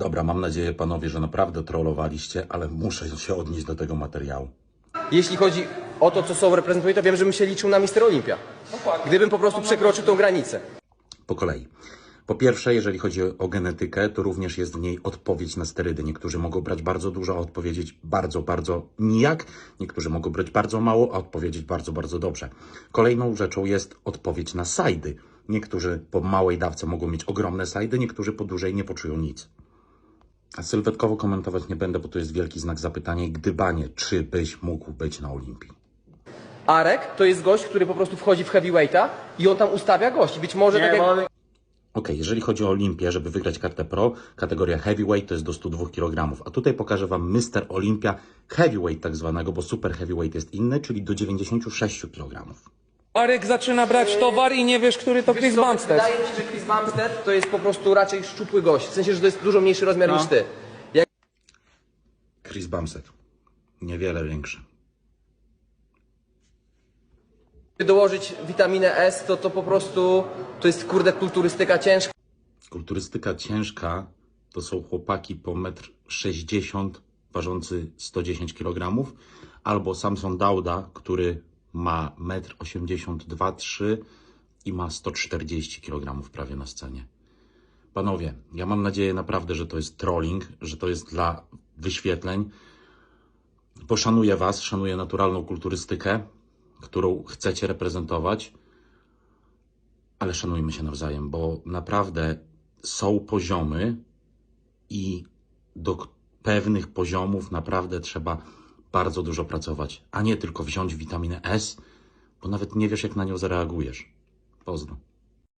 Dobra, mam nadzieję, panowie, że naprawdę trollowaliście, ale muszę się odnieść do tego materiału. Jeśli chodzi o to, co są reprezentuje, to wiem, że bym się liczył na Mister Olimpia. Gdybym po prostu przekroczył tą granicę. Po kolei. Po pierwsze, jeżeli chodzi o genetykę, to również jest w niej odpowiedź na sterydy. Niektórzy mogą brać bardzo dużo, a odpowiedzieć bardzo, bardzo nijak. Niektórzy mogą brać bardzo mało, a odpowiedzieć bardzo, bardzo dobrze. Kolejną rzeczą jest odpowiedź na sajdy. Niektórzy po małej dawce mogą mieć ogromne sajdy, niektórzy po dużej nie poczują nic. A sylwetkowo komentować nie będę, bo to jest wielki znak zapytania i gdybanie, czy byś mógł być na Olimpii. Arek to jest gość, który po prostu wchodzi w heavyweighta i on tam ustawia gości. Być może tak jak... Okej, jeżeli chodzi o Olimpię, żeby wygrać kartę Pro, kategoria Heavyweight to jest do 102 kg. A tutaj pokażę Wam Mr. Olympia Heavyweight tak zwanego, bo Super Heavyweight jest inny, czyli do 96 kg. Arek zaczyna brać towar i nie wiesz, który to Chris Co, Bumstead. Wydaje mi się, że Chris Bumstead to jest po prostu raczej szczupły gość. W sensie, że to jest dużo mniejszy rozmiar No. niż ty. Jak Chris Bumstead. Niewiele większy. dołożyć witaminę S, to to po prostu to jest kurde kulturystyka ciężka. Kulturystyka ciężka to są chłopaki po 1,60 m, ważący 110 kg, albo Samson Dauda, który ma 1,82 m, 3 i ma 140 kg prawie na scenie. Panowie, ja mam nadzieję naprawdę, że to jest trolling, że to jest dla wyświetleń. Poszanuję Was, szanuję naturalną kulturystykę, którą chcecie reprezentować ale szanujmy się nawzajem, bo naprawdę są poziomy i do pewnych poziomów naprawdę trzeba bardzo dużo pracować, a nie tylko wziąć witaminę S, bo nawet nie wiesz, jak na nią zareagujesz. Pozdro.